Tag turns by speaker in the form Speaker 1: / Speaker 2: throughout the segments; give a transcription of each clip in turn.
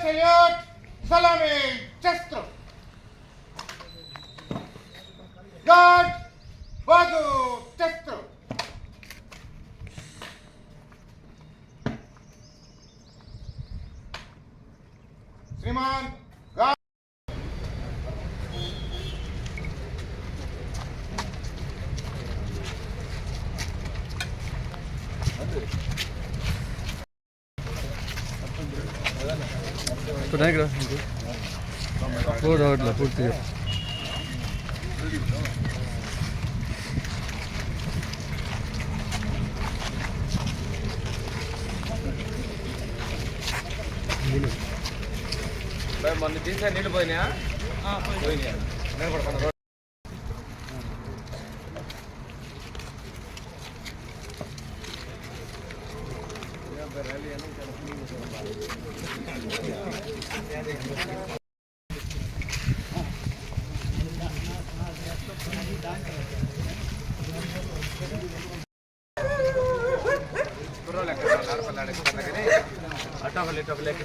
Speaker 1: Seyat Salame Chastro. Guard Bazu Chastro. Sriman Guard. Thank you.
Speaker 2: వినాయకుడు four రావట్లే పూర్తిగా
Speaker 3: మొన్న తీసా నీళ్ళు పోయినాయా. పోయినాయా?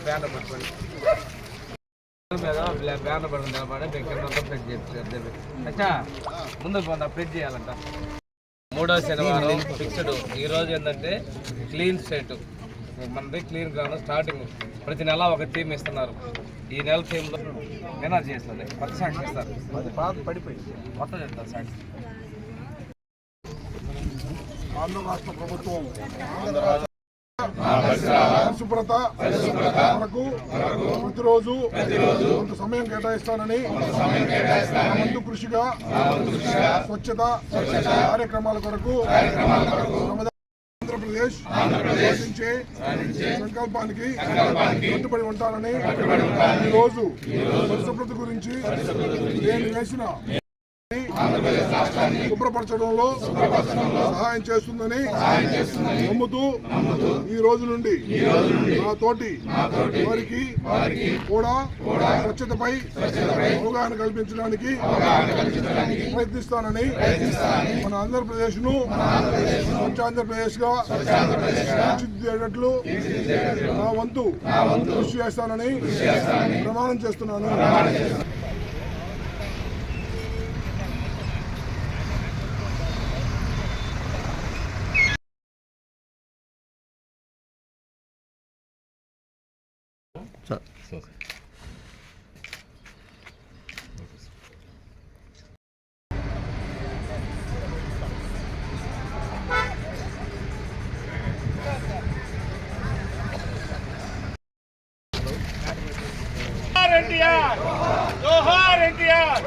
Speaker 3: బ్యాన్ పట్టుకోండి మీద బ్యాన్ పడుతుంది కాబట్టి అచ్చా ముందుకు చేయాలంట మూడో శనివారం ఫిక్స్డ్. ఈ రోజు ఏంటంటే క్లీన్ సెట్ మనది క్లీన్ గ్రౌండ్ స్టార్టింగ్ ప్రతి నెల ఒక టీం ఇస్తున్నారు. ఈ నెల టీంలో ఎనర్జీ చేస్తుంది కొత్త సాక్షి ఇస్తారు పడిపోయింది. కొత్త చేస్తారు సాక్షి
Speaker 4: ఆంధ్ర రాష్ట్ర ప్రభుత్వం పరిశుభ్రత వరకు ప్రతిరోజు కొంత సమయం కేటాయిస్తానని వంతు కృషిగా స్వచ్ఛత కార్యక్రమాల కొరకు ఆంధ్రప్రదేశ్ సాధించే సంకల్పానికి కట్టుబడి ఉంటానని ఈరోజు పరిశుభ్రత గురించి నేను వేసిన శుభ్రపరచడంలో సహాయం చేస్తుందని నమ్ముతూ ఈ రోజు నుండి నా తోటి వారికి కూడా స్వచ్ఛతపై అవగాహన కల్పించడానికి ప్రయత్నిస్తానని మన ఆంధ్రప్రదేశ్ను స్వచ్ఛ ఆంధ్రప్రదేశ్గా తీర్చిదిద్దేటట్లు నా వంతు కృషి చేస్తానని ప్రమాణం చేస్తున్నాను.
Speaker 1: ఎన్టీఆర్ జోహార్ ఎన్టీఆర్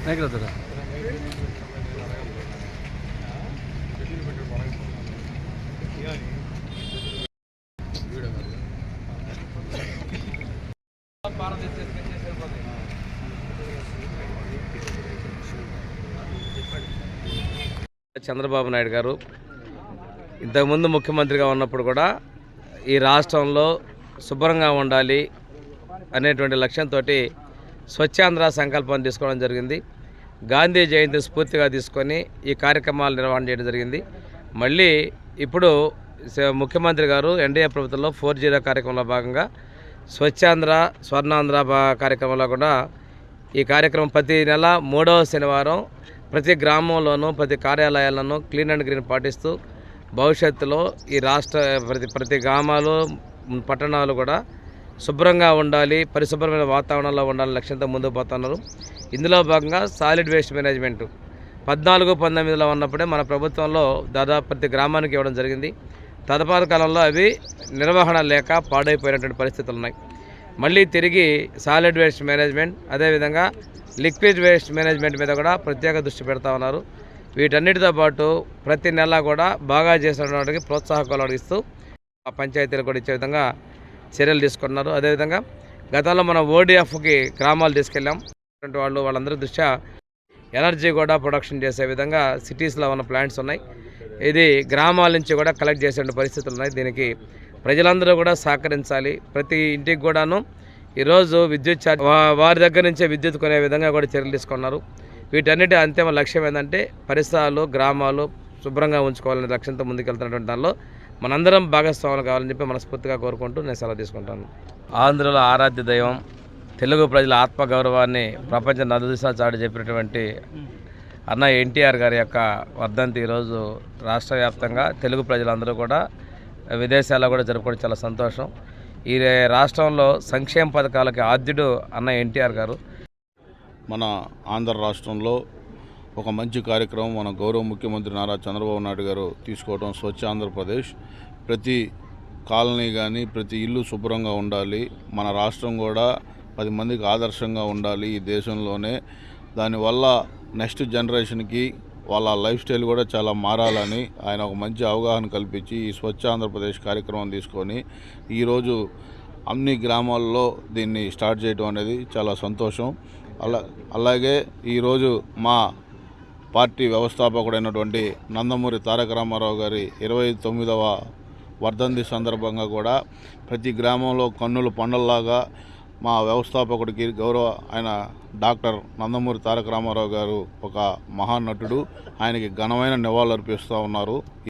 Speaker 2: వినాయకుడు
Speaker 3: చంద్రబాబు నాయుడు గారు ఇంతకుముందు ముఖ్యమంత్రిగా ఉన్నప్పుడు కూడా ఈ రాష్ట్రంలో శుభ్రంగా ఉండాలి అనేటువంటి లక్ష్యంతో స్వచ్ఛాంధ్ర సంకల్పం తీసుకోవడం జరిగింది. గాంధీ జయంతి స్ఫూర్తిగా తీసుకొని ఈ కార్యక్రమాలు నిర్వహణ చేయడం జరిగింది. మళ్ళీ ఇప్పుడు ముఖ్యమంత్రి గారు ఎన్డీఏ ప్రభుత్వంలో ఫోర్ జీరో కార్యక్రమంలో భాగంగా స్వచ్ఛాంధ్ర స్వర్ణాంధ్ర కార్యక్రమంలో కూడా ఈ కార్యక్రమం ప్రతి నెల మూడవ శనివారం ప్రతి గ్రామంలోనూ ప్రతి కార్యాలయాల్లోనూ క్లీన్ అండ్ గ్రీన్ పాటిస్తూ భవిష్యత్తులో ఈ రాష్ట్ర ప్రతి ప్రతి గ్రామాలు పట్టణాలు కూడా శుభ్రంగా ఉండాలి పరిశుభ్రమైన వాతావరణంలో ఉండాలని లక్ష్యంతో ముందుకు పోతున్నారు. ఇందులో భాగంగా సాలిడ్ వేస్ట్ మేనేజ్మెంట్ పద్నాలుగు పంతొమ్మిదిలో ఉన్నప్పుడే మన ప్రభుత్వంలో దాదాపు ప్రతి గ్రామానికి ఇవ్వడం జరిగింది. తదుపరి కాలంలో అవి నిర్వహణ లేక పాడైపోయినటువంటి పరిస్థితులు ఉన్నాయి. మళ్ళీ తిరిగి సాలిడ్ వేస్ట్ మేనేజ్మెంట్ అదేవిధంగా లిక్విడ్ వేస్ట్ మేనేజ్మెంట్ మీద కూడా ప్రత్యేక దృష్టి పెడతా ఉన్నారు. వీటన్నిటితో పాటు ప్రతి నెల కూడా బాగా చేసినటువంటి ప్రోత్సాహకాలు ఇస్తూ ఆ పంచాయతీలు కూడా ఇచ్చే విధంగా చర్యలు తీసుకున్నారు. అదేవిధంగా గతంలో మనం ఓడిఎఫ్కి గ్రామాలు తీసుకెళ్ళాం. అటువంటి వాళ్ళు వాళ్ళందరి దృష్ట్యా ఎనర్జీ కూడా ప్రొడక్షన్ చేసే విధంగా సిటీస్లో ఉన్న ప్లాంట్స్ ఉన్నాయి. ఇది గ్రామాల నుంచి కూడా కలెక్ట్ చేసే పరిస్థితులు ఉన్నాయి. దీనికి ప్రజలందరూ కూడా సహకరించాలి. ప్రతి ఇంటికి కూడాను ఈరోజు విద్యుత్ ఛార్జ్ వారి దగ్గర నుంచే విద్యుత్ కొనే విధంగా కూడా చర్యలు తీసుకున్నారు. వీటన్నిటి అంతిమ లక్ష్యం ఏంటంటే పరిసరాలు గ్రామాలు శుభ్రంగా ఉంచుకోవాలనే లక్ష్యంతో ముందుకెళ్తున్నటువంటి దానిలో మనందరం భాగస్వాములు కావాలని చెప్పి మనస్ఫూర్తిగా కోరుకుంటూ నేను సెలవు తీసుకుంటాను. ఆంధ్రుల ఆరాధ్య దైవం తెలుగు ప్రజల ఆత్మగౌరవాన్ని ప్రపంచ నలుదిశా చాటి చెప్పినటువంటి అన్న ఎన్టీఆర్ గారి యొక్క వర్ధంతి ఈరోజు రాష్ట్ర వ్యాప్తంగా తెలుగు ప్రజలందరూ కూడా విదేశాల్లో కూడా జరుపుకోవడం చాలా సంతోషం. ఈ రాష్ట్రంలో సంక్షేమ పథకాలకి ఆద్యుడు అన్న ఎన్టీఆర్ గారు.
Speaker 5: మన ఆంధ్ర రాష్ట్రంలో ఒక మంచి కార్యక్రమం మన గౌరవ ముఖ్యమంత్రి నారా చంద్రబాబు నాయుడు గారు తీసుకోవడం స్వచ్ఛ ఆంధ్రప్రదేశ్. ప్రతి కాలనీ కానీ ప్రతి ఇల్లు శుభ్రంగా ఉండాలి. మన రాష్ట్రం కూడా పది మందికి ఆదర్శంగా ఉండాలి ఈ దేశంలోనే. దానివల్ల నెక్స్ట్ జనరేషన్కి వాళ్ళ లైఫ్ స్టైల్ కూడా చాలా మారాలని ఆయన ఒక మంచి అవగాహన కల్పించి ఈ స్వచ్ఛ ఆంధ్రప్రదేశ్ కార్యక్రమం తీసుకొని ఈరోజు అన్ని గ్రామాల్లో దీన్ని స్టార్ట్ చేయడం అనేది చాలా సంతోషం. అలా అలాగే ఈరోజు మా పార్టీ వ్యవస్థాపకుడైనటువంటి నందమూరి తారక రామారావు గారి ఇరవై తొమ్మిదవ వర్ధంతి సందర్భంగా కూడా ప్రతి గ్రామంలో కన్నుల పండల్లాగా మా వ్యవస్థాపకుడికి గౌరవ ఆయన డాక్టర్ నందమూరి తారక రామారావు గారు ఒక మహానటుడు. ఆయనకి ఘనమైన నివాళులు అర్పిస్తూ ఉన్నారు.